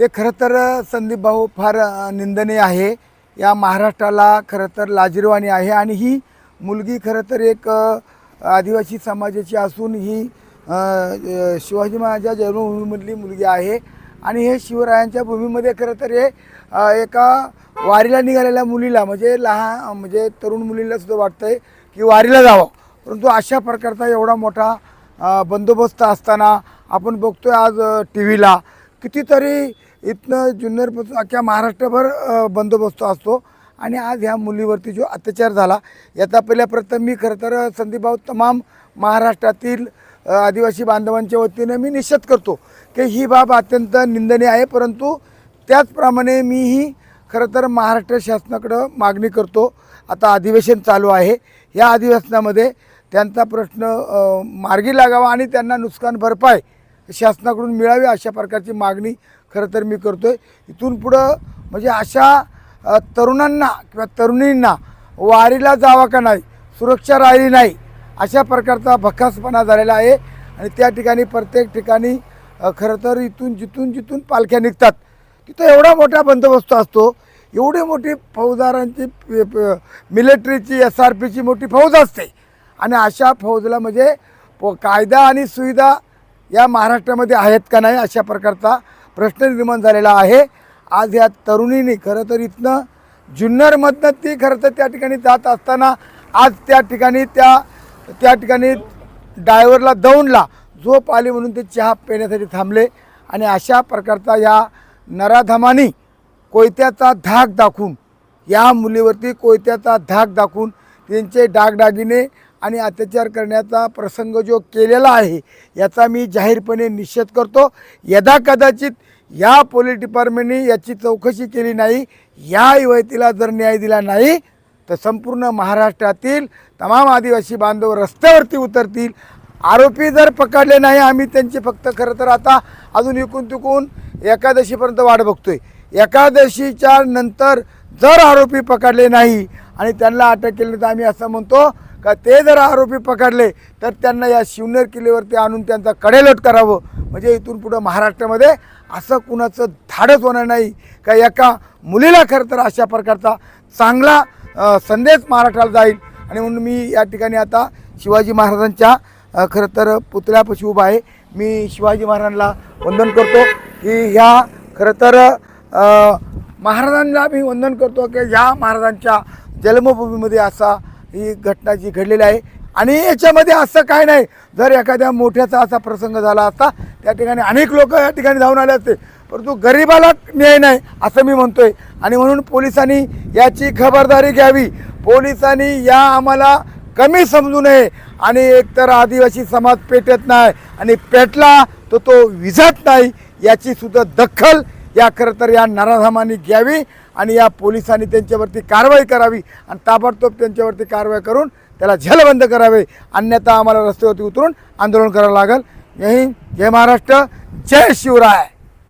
हे खरं तर संदीप भाऊ फार निंदनीय आहे. या महाराष्ट्राला खरं तर लाजिरवाणी आहे आणि ही मुलगी खरं तर एक आदिवासी समाजाची असून ही शिवाजी महाराजांच्या जन्मभूमीमधली मुलगी आहे. आणि हे शिवरायांच्या भूमीमध्ये खरं तर हे एका वारीला निघालेल्या मुलीला म्हणजे लहान म्हणजे तरुण मुलीला सुद्धा वाटतंय की वारीला जावं. परंतु अशा प्रकारचा एवढा मोठा बंदोबस्त असताना आपण बघतोय आज टी व्हीला कितीतरी इथनं जुन्नरपासून अख्ख्या महाराष्ट्रभर बंदोबस्त असतो. आणि आज ह्या मुलीवरती जो अत्याचार झाला याचा पहिल्या प्रथम मी खरं तर संदीपभाऊ तमाम महाराष्ट्रातील आदिवासी बांधवांच्या वतीनं मी निषेध करतो की ही बाब अत्यंत निंदनीय आहे. परंतु त्याचप्रमाणे मीही खरं तर महाराष्ट्र शासनाकडं मागणी करतो. आता अधिवेशन चालू आहे. या अधिवेशनामध्ये त्यांचा प्रश्न मार्गी लागावा आणि त्यांना नुकसान भरपाई शासनाकडून मिळावी अशा प्रकारची मागणी खरं तर मी करतो आहे इथून पुढं म्हणजे अशा तरुणांना किंवा तरुणींना वारीला जावा का नाही सुरक्षा राहिली नाही अशा प्रकारचा भकासपणा झालेला आहे. आणि त्या ठिकाणी प्रत्येक ठिकाणी खरं तर इथून जिथून जिथून पालख्या निघतात. तिथं एवढा मोठा बंदोबस्त असतो. एवढी मोठी फौजदारांची मिलिटरीची एस आर पीची मोठी फौज असते. आणि अशा फौजला म्हणजे प कायदा आणि सुविधा या महाराष्ट्रामध्ये आहेत का नाही अशा प्रकारचा प्रश्न निर्माण झालेला आहे. आज या तरुणीने खरं तर इथनं जुन्नरमधनं ती खरं तर त्या ठिकाणी जात असताना आज त्या ठिकाणी त्या त्या ठिकाणी डायव्हरला दौंडला झोप आली म्हणून ते चहा पिण्यासाठी थांबले. आणि अशा प्रकारचा या नराधमानी कोयत्याचा धाक दाखवून या मुलीवरती कोयत्याचा धाक दाखवून त्यांचे डागडागिने आणि अत्याचार करण्याचा प्रसंग जो केलेला आहे याचा मी जाहीरपणे निषेध करतो. यदा कदाचित या पोलीस डिपार्टमेंटने याची चौकशी केली नाही या युवतीला जर न्याय दिला नाही तर संपूर्ण महाराष्ट्रातील तमाम आदिवासी बांधव रस्त्यावरती उतरतील. आरोपी जर पकडले नाही आम्ही त्यांची फक्त खरं तर आता अजून इकून तिकून एकादशीपर्यंत वाट बघतोय. एकादशीच्या नंतर जर आरोपी पकडले नाही आणि त्यांना अटक केली तर आम्ही असं म्हणतो का ते जर आरोपी पकडले तर त्यांना या शिवनेर किल्ल्यावरती आणून त्यांचा कडेलोट करावं. म्हणजे इथून पुढं महाराष्ट्रामध्ये असं कुणाचं धाडच होणार नाही. का एका मुलीला खरं तर अशा प्रकारचा चांगला संदेश महाराष्ट्राला जाईल. आणि म्हणून मी या ठिकाणी आता शिवाजी महाराजांच्या खरं तर पुतळ्यापाशी उभा आहे. मी शिवाजी महाराजांना वंदन करतो की ह्या खरं तर महाराजांना मी वंदन करतो की ह्या महाराजांच्या जन्मभूमीमध्ये असा ही घटना जी घडलेली आहे. आणि याच्यामध्ये असं काय नाही. जर एखाद्या मोठ्याचा असा प्रसंग झाला असता त्या ठिकाणी अनेक लोक या ठिकाणी धावून आले असते. परंतु गरिबाला न्याय नाही असं मी म्हणतोय. आणि म्हणून पोलिसांनी याची खबरदारी घ्यावी. पोलिसांनी या आम्हाला कमी समजू नये. आणि एकतर आदिवासी समाज पेटत नाही. आणि पेटला तर तो विझत नाही याची सुद्धा दखल या खरं तर या नराधामांनी घ्यावी आणि या पोलिसांनी त्यांच्यावरती कारवाई करावी आणि ताबडतोब त्यांच्यावरती कारवाई करून त्याला झेलबंद करावे. अन्यथा आम्हाला रस्त्यावरती उतरून आंदोलन करावं लागेल. यही जय महाराष्ट्र जय शिवराय.